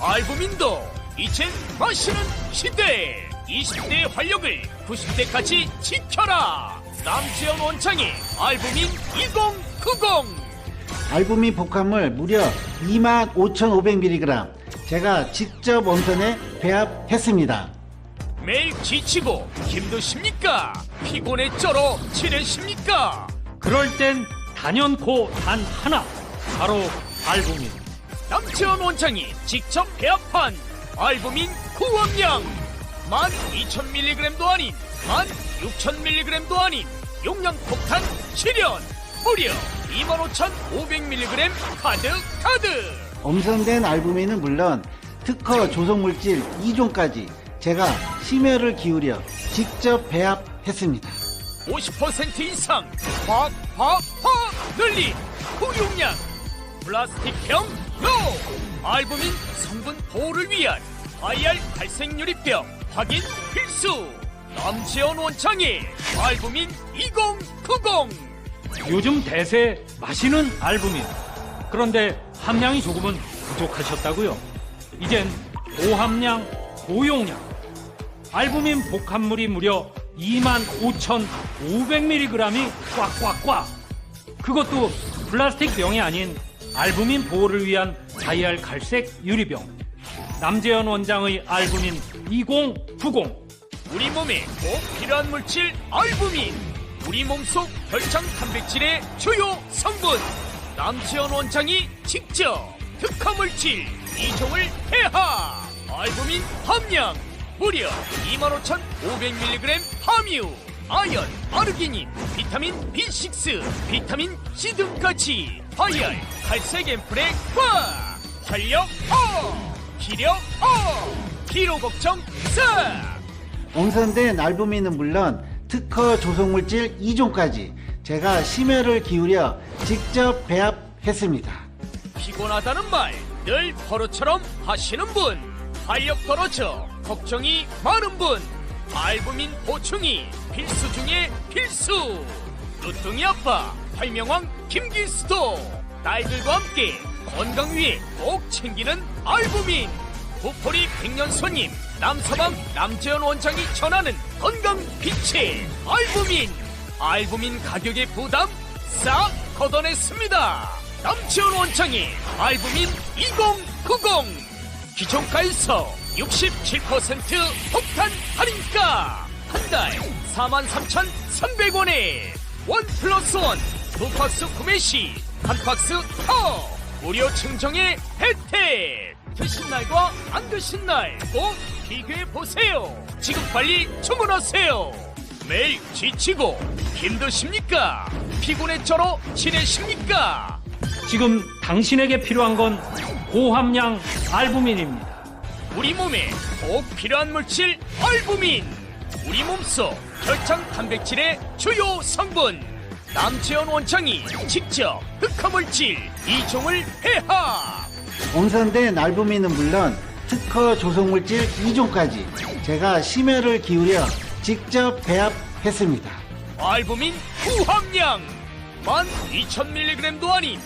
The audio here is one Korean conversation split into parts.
알부민도 이젠 마시는 시대. 20대의 활력을 90대까지 지켜라. 남지현 원창의 알부민 2090 알부민 복합물 무려 25,500mg 제가 직접 원선에 배합했습니다. 매일 지치고 힘드십니까? 피곤에 쩔어 지내십니까? 그럴 땐 단연코 단 하나. 바로 알부민 남지현 원창이 직접 배합한 알부민 구원량. 12,000mg도 아닌 16,000mg도 아닌 용량 폭탄 실현. 무려 25,500mg 가득 가득 엄선된 알부민은 물론 특허 조성물질 2종까지 제가 심혈을 기울여 직접 배합했습니다. 50% 이상 확확확 늘린 고용량 플라스틱형 노! 알부민 성분 보호를 위한 IR 갈색 유리병 확인 필수! 남지원 원창의 알부민 2090 요즘 대세 마시는 알부민. 그런데 함량이 조금은 부족하셨다고요. 이젠 고함량 고용량. 알부민 복합물이 무려 25,500mg이 꽉꽉꽉. 그것도 플라스틱 병이 아닌 알부민 보호를 위한 IR 갈색 유리병. 남재현 원장의 알부민 2090 우리 몸에 꼭 필요한 물질 알부민. 우리 몸속 혈장 단백질의 주요 성분. 남지원 원장이 직접 특허 물질 2종을 폐하. 알부민 함량 무려 25,500mg 함유 아연, 아르기닌, 비타민 B6, 비타민 C 등까지. 다이알, 갈색 앰플에 꽉 활력 어 기력 어 피로 걱정 싹 엄선된 알부민은 물론 특허 조성물질 2종까지 제가 심혈을 기울여 직접 배합했습니다. 피곤하다는 말 늘 버릇처럼 하시는 분 활력 떨어져 걱정이 많은 분 알부민 보충이 필수 중에 필수. 누뚱이 아빠 발명왕 김기수도. 딸들과 함께 건강 위해 꼭 챙기는 알부민. 부포리 백년 손님 남서방 남재현 원장이 전하는 건강 빛의 알부민. 알부민 가격의 부담 싹 걷어냈습니다. 남재현 원장이 알부민 2090 기존가에서 67% 폭탄 할인가? 한 달 43,300원에 원 플러스 원 두 박스 구매 시 한 박스 더 무료 증정의 혜택! 드신 날과 안 드신 날 꼭 비교해 보세요. 지금 빨리 주문하세요. 매일 지치고 힘드십니까? 피곤에 쩔어 지내십니까? 지금 당신에게 필요한 건 고함량 알부민입니다. 우리 몸에 꼭 필요한 물질 알부민. 우리 몸속 혈장 단백질의 주요 성분. 남지현 원장이 직접 흑화 물질 이종을 폐하. 엄선된 알부민은 물론 특허 조성물질 2종까지 제가 심혈을 기울여 직접 배합했습니다. 알부민 후함량. 12,000mg도 아닌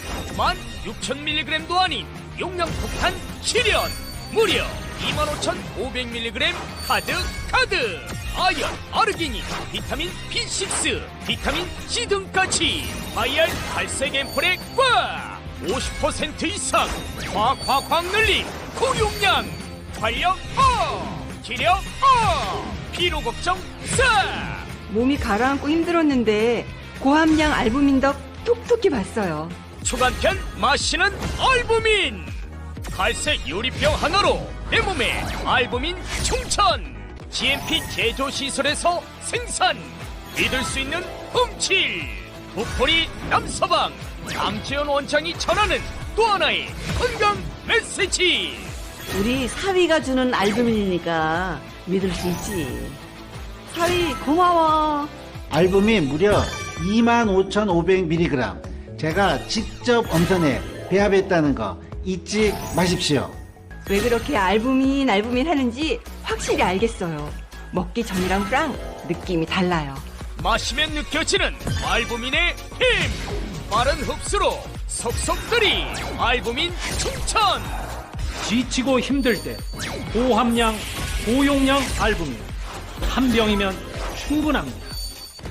16,000mg도 아닌 용량 폭탄 실현 무려 25,500mg 가득 가득 아연, 아르기닌, 비타민 B6, 비타민 C 등까지! IR 갈색 앰플에 꽉! 50% 이상! 확확확 늘린 고용량! 활력 어 기력 어 피로 걱정 싹! 몸이 가라앉고 힘들었는데 고함량 알부민 덕 톡톡히 봤어요. 초간편 마시는 알부민 갈색 유리병 하나로 내 몸에 알부민 충천. GMP 제조 시설에서 생산. 믿을 수 있는 훔칠. 부포리 남서방. 남재현 원장이 전하는 또 하나의 건강 메시지. 우리 사위가 주는 알부민이니까 믿을 수 있지. 사위 고마워. 알부민 무려 25,500mg 제가 직접 엄선해 배합했다는 거 잊지 마십시오. 왜 그렇게 알부민 알부민 하는지 확실히 알겠어요. 먹기 전이랑 후랑 느낌이 달라요. 마시면 느껴지는 알부민의 힘 빠른 흡수로 속속들이 알부민 충천 지치고 힘들 때 고함량, 고용량 알부민 한 병이면 충분합니다.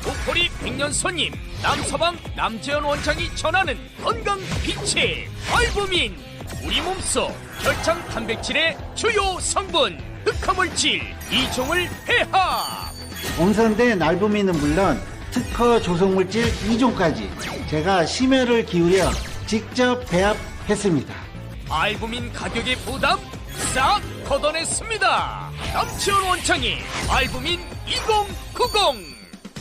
목소리 백년 손님 남서방 남재현 원장이 전하는 건강 비책 알부민 우리 몸속 혈장 단백질의 주요 성분 흑화물질 이종을 해하 엄선된 알부민은 물론 특허 조성물질 2종까지 제가 심혈을 기울여 직접 배합했습니다. 알부민 가격의 부담 싹 걷어냈습니다. 남재현 원장이 알부민 2090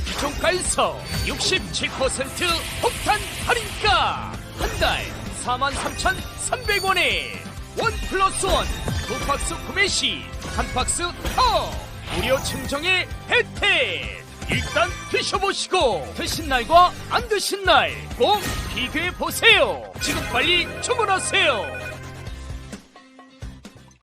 기종가에서 67% 폭탄 할인가! 한 달 43,300원에 원 플러스 원 두 박스 구매 시 한 박스 더 무료 증정의 혜택. 일단 드셔보시고 드신 날과 안 드신 날 꼭 비교해 보세요. 지금 빨리 주문하세요